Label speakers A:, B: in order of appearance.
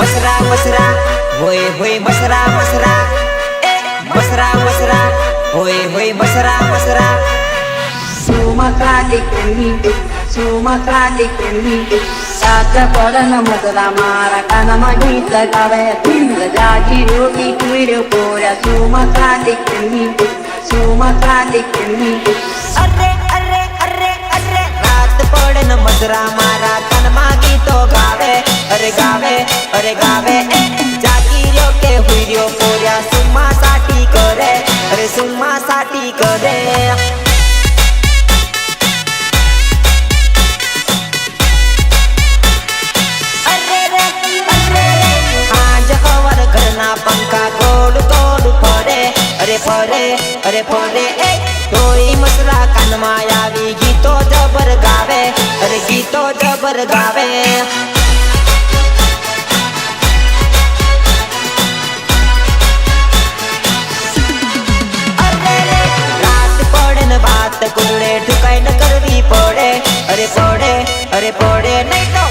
A: मसरा मसरा होय होय मसरा मसरा ए मसरा मसरा होय होय मसरा मसरा
B: సోమకాలి కన్నీటి సోమకాలి కన్నీటి సాత పడన మొదల మార కనమ గీత కవయ తింద జాగి రోగి కుయిరు పోర సోమకాలి కన్నీటి సోమకాలి కన్నీటి
A: అర్రే అర్రే అర్రే అర్రే రాత పడన మధురామ और गावे और गावे, ए। जागीरो के हुइरो पोरिया सुम्मा साटी करे, अरे सुम्मा साटी करे। पंखा गोल अरे फरे अरे फरे ए। तोरी मसला कान मायावी, गीतो जबर गावे, अरे गीतो जबर गावे। ને વાત કુરડે ઠુકાઈ ન કરવી પડે અરે પડે અરે પડે નહીં